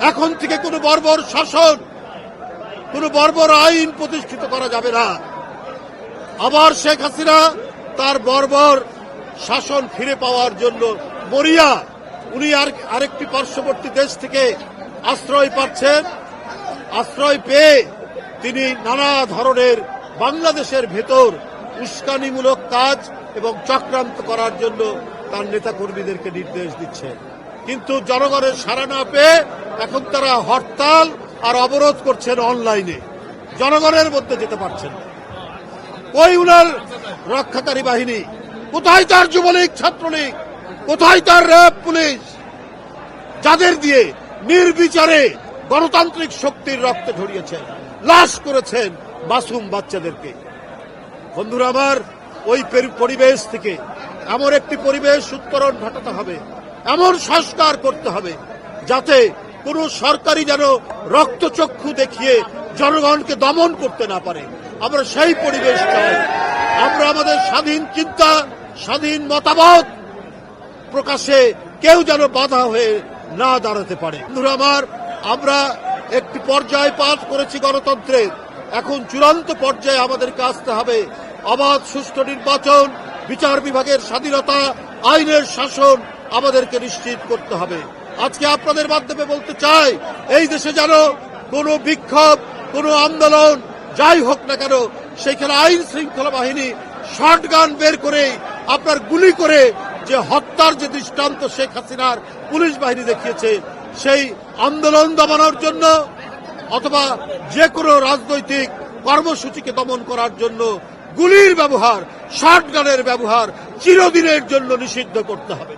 এখন থেকে কোনো বর্বর শাসন, কোনো বর্বর আইন প্রতিষ্ঠিত করা যাবে না। আবার শেখ হাসিনা তার বর্বর শাসন ফিরে পাওয়ার জন্য মরিয়া, উনি আর আরেকটি পার্শ্ববর্তী দেশ থেকে আশ্রয় পাচ্ছেন। আশ্রয় পেয়ে তিনি নানা ধরনের বাংলাদেশের ভেতর উস্কানিমূলক কাজ এবং চক্রান্ত করার জন্য তার নেতাকর্মীদেরকে নির্দেশ দিচ্ছে কিন্তু জনগণের সাড়া না পেয়ে এখন তারা হরতাল আর অবরোধ করছেন অনলাইনে। জনগণের মধ্যে যেতে পারছেন কই উনার রক্ষাকারী বাহিনী, কোথায় তার যুবলীগ, ছাত্রলীগ? কোথায় তার র্যাব, পুলিশ? যাদের দিয়ে নির্বিচারে গণতান্ত্রিক শক্তির রক্তে ঝরিয়েছেন, লাশ করেছেন মাসুম বাচ্চাদেরকে। বন্ধুরা আমার, ওই পেরি- পরিবেশ থেকে এমন একটি পরিবেশ উত্তরণ ঘটাতে হবে। এমন সংস্কার করতে হবে যাতে কোনো সরকারি যেন রক্তচক্ষু দেখিয়ে জনগণকে দমন করতে না পারে। আমরা সেই পরিবেশ চাই। আমরা আমাদের স্বাধীন চিন্তা, স্বাধীন মতামত প্রকাশে কেউ যেন বাধা হয়ে না দাঁড়াতে পারে। আমার, আমরা একটি পর্যায় পাঠ করেছি গণতন্ত্রের এখন চূড়ান্ত পর্যায়ে আমাদেরকে আসতে হবে। অবাধ সুষ্ঠু নির্বাচন, বিচার বিভাগের স্বাধীনতা, আইনের শাসন আমাদেরকে নিশ্চিত করতে হবে। আজকে আপনাদের মাধ্যমে বলতে চাই, এই দেশে যেন কোনো বিক্ষোভ, কোনো আন্দোলন যাই হোক না কেন, সেখানে আইন শৃঙ্খলা বাহিনী শর্ট গান বের করে আপনার গুলি করে যে হত্যার যে দৃষ্টান্ত শেখ হাসিনার পুলিশ বাহিনী দেখিয়েছে, সেই আন্দোলন দমানোর জন্য অথবা যে কোনো রাজনৈতিক কর্মসূচিকে দমন করার জন্য গুলির ব্যবহার শর্ট গানের ব্যবহার চিরদিনের জন্য নিষিদ্ধ করতে হবে।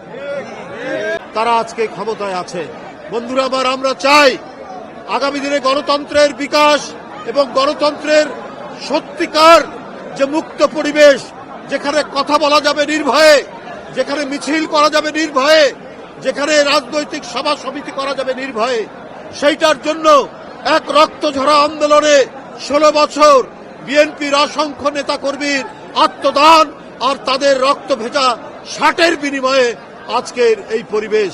তারা আজকে ক্ষমতায় আছে। বন্ধুরা আমার আমরা চাই আগামী দিনে গণতন্ত্রের বিকাশ এবং গণতন্ত্রের সত্যিকার যে মুক্ত পরিবেশ, যেখানে কথা বলা যাবে নির্ভয়ে, যেখানে মিছিল করা যাবে নির্ভয়ে, যেখানে রাজনৈতিক সভা সমিতি করা যাবে নির্ভয়ে, সেইটার জন্য এক রক্ত ঝরা আন্দোলনে ষোলো বছর বিএনপির অসংখ্য নেতাকর্মীর আত্মদান আর তাদের রক্ত ভেজা ষাটের বিনিময়ে আজকের এই পরিবেশ।